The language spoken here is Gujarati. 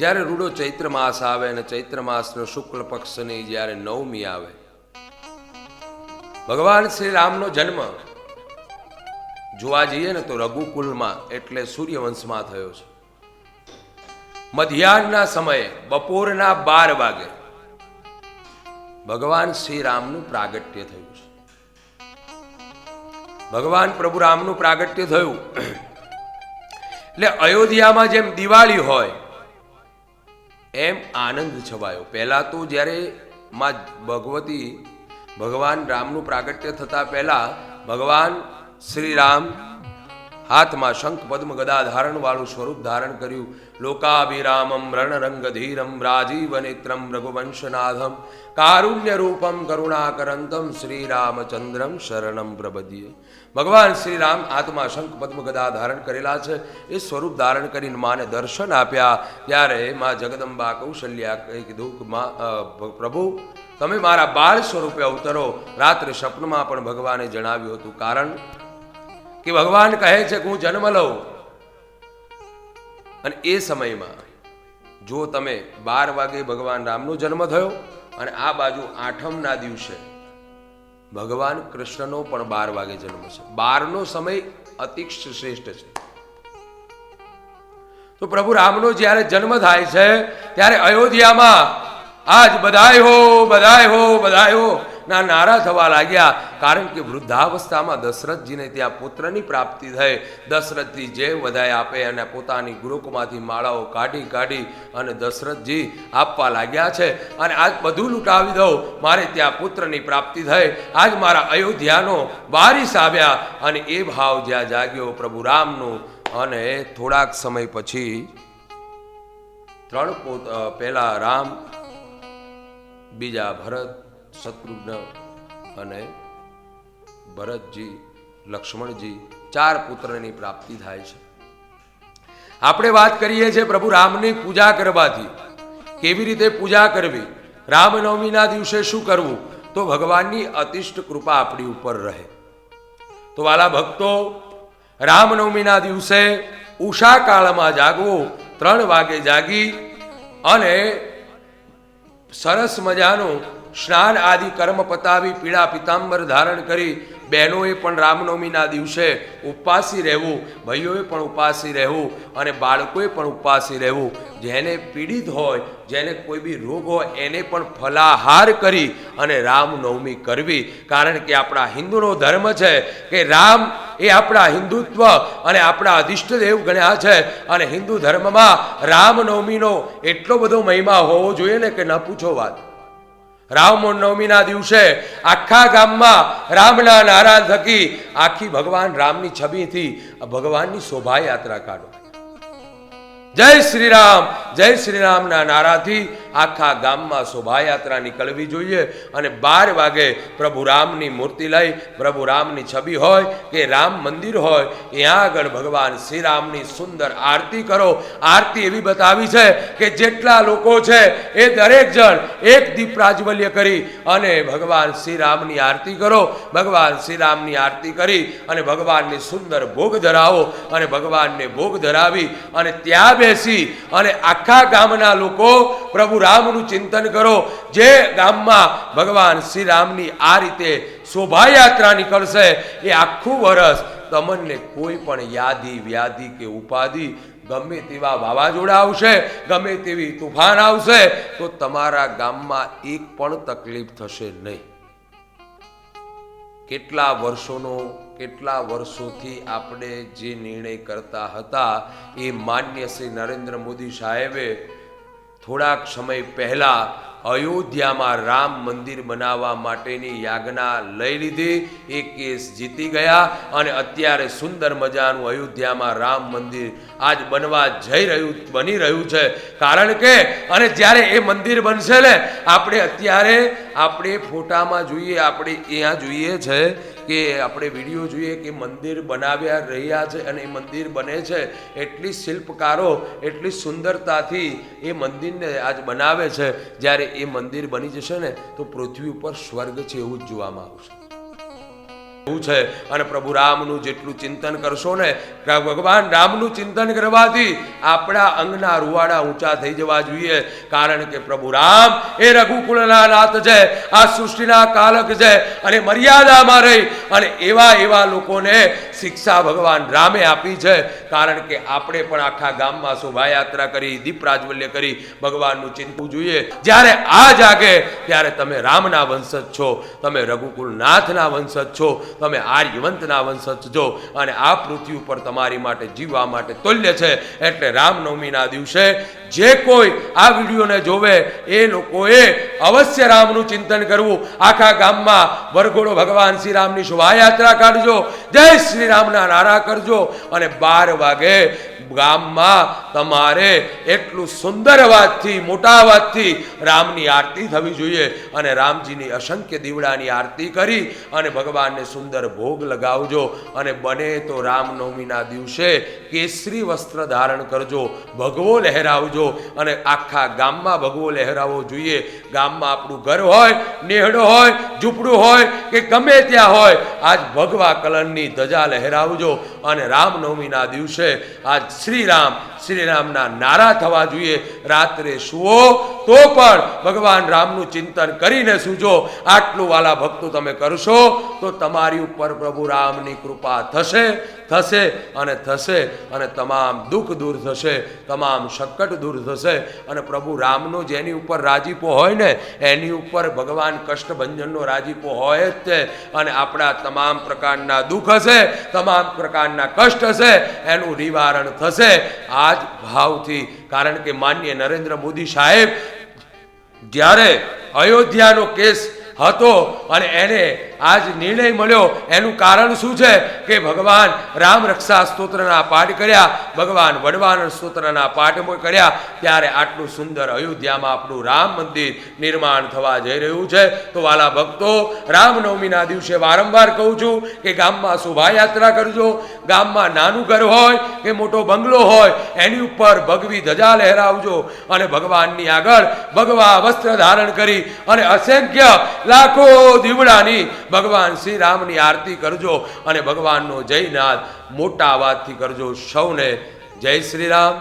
જ્યારે રૂડો ચૈત્ર માસ આવે અને ચૈત્ર માસનો શુક્લ પક્ષની જ્યારે નવમી આવે, ભગવાન શ્રી રામનો જન્મ જોવા જઈએ ને તો રઘુકુલમાં એટલે સૂર્યવંશમાં થયો છે. મધ્યાહના સમયે બપોરના બાર વાગે ભગવાન શ્રી રામનું પ્રાગટ્ય થયું છે. ભગવાન પ્રભુ રામનું પ્રાગટ્ય થયું. એટલે અયોધ્યામાં જેમ દિવાળી હોય એમ આનંદ છવાયો. પહેલાં તો જ્યારે માં ભગવતી ભગવાન રામનું પ્રાગટ્ય થતાં પહેલાં ભગવાન શ્રી રામ હાથમાં શંખ, પદ્મ ગદા ધારણ વાળું સ્વરૂપ ધારણ કર્યું. લોકાભિરામમ, રણરંગધીરમ રાજીવ નેત્રમ રઘુવંશનાથમ કારુણ્ય રૂપમ કરુણાકરંતમ શ્રી રામચંદ્રમ શરણમ પ્રબધ્યે. ભગવાન શ્રી રામ હાથમાં શંખ, પદ્મ ગદા ધારણ કરેલા છે. એ સ્વરૂપ ધારણ કરીને માને દર્શન આપ્યા. ત્યારે માં જગદંબા કૌશલ્યા કીધું પ્રભુ, તમે મારા બાળ સ્વરૂપે અવતરો. રાત્રે સ્વપ્નમાં પણ ભગવાને જણાવ્યું હતું. કારણ કે ભગવાન કહે છે કે હું જન્મ લઉં. અને એ સમયમાં જો તમે બાર વાગે ભગવાન રામનો જન્મ થયો અને આ બાજુ આઠમના દિવસે ભગવાન કૃષ્ણનો પણ બાર વાગે જન્મ છે. બારનો સમય અતિક્ષ શ્રેષ્ઠ છે. તો પ્રભુ રામનો જ્યારે જન્મ થાય છે, ત્યારે અયોધ્યામાં આજ બધાય હો બધાય હો બધાય હો ના નારા થવા લાગ્યા. કારણ કે વૃદ્ધાવસ્થામાં દશરથજીને ત્યાં પુત્રની પ્રાપ્તિ થઈ. દશરથજી જે વધાય આપે અને પોતાની ગુરુકમાંથી માળાઓ કાઢી કાઢી અને દશરથજી આપવા લાગ્યા છે. અને આજ બધું લૂંટાવી દઉં. મારે ત્યાં પુત્રની પ્રાપ્તિ થઈ. આજ મારા અયોધ્યાનો વારીસ આવ્યા અને એ ભાવ જ્યાં જાગ્યો પ્રભુ રામનું. અને થોડાક સમય પછી ત્રણ પોત પહેલા રામ, બીજા ભરત શત્રુઘ્ન અને ભરતજી, લક્ષ્મણજી ચાર પુત્રની પ્રાપ્તિ થાય છે. આપણે વાત કરીએ છીએ પ્રભુ રામની પૂજા કરવાથી. કેવી રીતે પૂજા કરવી? રામનવમીના દિવસે શું કરવું? તો ભગવાનની અતિષ્ટ કૃપા આપણી ઉપર રહે. તો વાલા ભક્તો, રામનવમીના દિવસે ઉષા કાળમાં જાગવું, ત્રણ વાગે જાગી અને સરસ મજાનું સ્નાન આદિ કર્મ પતાવી પીળા પિતાંબર ધારણ કરી બહેનોએ પણ રામનવમીના દિવસે ઉપવાસી રહેવું, ભાઈઓએ પણ ઉપવાસી રહેવું અને બાળકોએ પણ ઉપવાસી રહેવું. જેને પીડિત હોય, જેને કોઈ બી રોગ હોય, એને પણ ફલાહાર કરી અને રામનવમી કરવી. કારણ કે આપણા હિન્દુનો ધર્મ છે કે રામ એ આપણા હિન્દુત્વ અને આપણા અધિષ્ઠ દેવ ગણ્યા છે અને હિન્દુ ધર્મમાં રામનવમીનો એટલો બધો મહિમા હોવો જોઈએ ને કે ન પૂછો વાત. રામનવમીના દિવસે આખા ગામમાં રામના નારા થકી આખી ભગવાન રામની છબીથી ભગવાનની શોભાયાત્રા કાઢો. જય શ્રી રામ જય શ્રી રામના નારાથી આખા ગામમાં શોભાયાત્રા નીકળવી જોઈએ અને બાર વાગે પ્રભુ રામની મૂર્તિ લઈ પ્રભુ રામની છબી હોય કે રામ મંદિર હોય, ત્યાં આગળ ભગવાન શ્રી રામની સુંદર આરતી કરો. આરતી એવી બતાવી છે કે જેટલા લોકો છે એ દરેક જણ એક દીપ પ્રાજ્વલ્ય કરી અને ભગવાન શ્રી રામની આરતી કરો. ભગવાન શ્રી રામની આરતી કરી અને ભગવાનને સુંદર ભોગ ધરાવો અને ભગવાનને ભોગ ધરાવી અને ત્યાં બેસી અને આખા ગામના લોકો પ્રભુ રામનું ચિંતન કરો. જે ગામમાં ભગવાન શ્રી રામની આ રીતે શોભાયાત્રા નીકળશે, એ આખું વરસ તમને કોઈ પણ યાદી, વ્યાધિ કે ઉપાધિ ગમે તેવા વાવાઝોડા આવશે, ગમે તેવી તુફાન આવશે, તો તમારા ગામમાં એક પણ તકલીફ થશે નહીં. કેટલા વર્ષોનો કેટલા વર્ષોથી આપણે જે નિર્ણય કરતા હતા એ માન્ય શ્રી નરેન્દ્ર મોદી સાહેબે થોડાક સમય પહેલાં અયોધ્યામાં રામ મંદિર બનાવવા માટેની યાજ્ઞા લઈ લીધી. એ કેસ જીતી ગયા અને અત્યારે સુંદર મજાનું અયોધ્યામાં રામ મંદિર આજ બનવા જઈ રહ્યું, બની રહ્યું છે. કારણ કે, અને જ્યારે એ મંદિર બનશે ને, આપણે અત્યારે આપણે ફોટામાં જોઈએ, આપણે અહીંયા જોઈએ છે કે આપણે વીડિયો જોઈએ કે મંદિર બનાવ્યા રહ્યા છે અને એ મંદિર બને છે એટલી શિલ્પકારો, એટલી સુંદરતાથી એ મંદિરને આજ બનાવે છે. જ્યારે એ મંદિર બની જશે ને, તો પૃથ્વી ઉપર સ્વર્ગ છે એવું જ જોવામાં આવશે. એવું છે. અને પ્રભુ રામનું જેટલું ચિંતન કરશો ને ભગવાન રામનું ચિંતન કરવાથી આપણા અંગના રૂવાડા ઊંચા થઈ જવા જોઈએ. કારણ કે પ્રભુ રામ એ રઘુકુળના નાથ છે, આ સૃષ્ટિના કાલક છે, અને મર્યાદામાં રહી. અને એવા એવા લોકોને શિક્ષા ભગવાન રામે આપી છે. કારણ કે આપણે પણ આખા ગામમાં શોભાયાત્રા કરી દીપ પ્રાજવલ્ય કરી, ભગવાનનું ચિંતવું જોઈએ. જ્યારે આ જાગે, ત્યારે તમે રામના વંશજ છો, તમે રઘુકુલનાથના વંશજ છો તમે આર્યવંતના વંશજ છો અને આ પૃથ્વી ઉપર તમારી માટે જીવવા માટે તુલ્ય છે. એટલે રામનવમીના દિવસે જે કોઈ આ વિડીયોને જોવે, એ લોકોએ અવશ્ય રામનું ચિંતન કરવું. આખા ગામમાં વરઘોડો ભગવાન શ્રી રામની શોભાયાત્રા કાઢજો. જય શ્રી રામના નારા કરજો અને બાર વાગે ગામમાં તમારે એટલું સુંદર અવાજથી, મોટા અવાજથી રામની આરતી થવી જોઈએ અને રામજીની અસંખ્ય દીવડાની આરતી કરી અને ભગવાનને સુંદર ભોગ લગાવજો અને બને તો રામનવમીના દિવસે કેસરી વસ્ત્ર ધારણ કરજો, ભગવો લહેરાવજો અને આખા ગામમાં ભગવો લહેરાવવો જોઈએ. ગામમાં આપણું ઘર હોય, નેહડો હોય, ઝૂંપડું હોય કે ગમે ત્યાં હોય, આજ ભગવા કલરની ધજા લહેરાવજો અને રામનવમીના દિવસે આજ શ્રી રામ શ્રી રામના નારા થવા જોઈએ, રાત્રે સુવો, તો પણ ભગવાન રામનું ચિંતન કરીને સૂજો, આટલું વાલા ભક્તો તમે કરશો, તો તમારી ઉપર પ્રભુ રામની કૃપા થશે થશે અને થશે અને તમામ દુઃખ દૂર થશે, તમામ સંકટ દૂર થશે અને પ્રભુ રામનો જેની ઉપર રાજીપો હોય ને, એની ઉપર ભગવાન કષ્ટભંજનનો રાજીપો હોય જ છે અને આપણા તમામ પ્રકારના દુઃખ હશે, તમામ પ્રકારના કષ્ટ હશે, એનું નિવારણ થશે. આ જ ભાવથી. કારણ કે માન્ય નરેન્દ્ર મોદી સાહેબ જ્યારે અયોધ્યાનો કેસ હતો અને એને આજ નિર્ણય મળ્યો. એનું કારણ શું છે? કે ભગવાન રામ રક્ષા સ્તોત્રના પાઠ કર્યા, ભગવાન વડવાન સ્તોત્રના પાઠ કર્યા, ત્યારે આટલું સુંદર અયોધ્યામાં આપણું રામ મંદિર નિર્માણ થવા જઈ રહ્યું છે. તો વાલા ભક્તો, રામનવમીના દિવસે વારંવાર કહું છું કે ગામમાં શોભાયાત્રા કરજો. ગામમાં નાનું ઘર હોય કે મોટો બંગલો હોય, એની ઉપર ભગવી ધજા લહેરાવજો અને ભગવાનની આગળ ભગવા વસ્ત્ર ધારણ કરી અને અસંખ્ય લાખો દીવડાની ભગવાન શ્રી રામની આરતી કરજો અને ભગવાનનો જયનાથ મોટા અવાજથી કરજો સૌને જય શ્રી રામ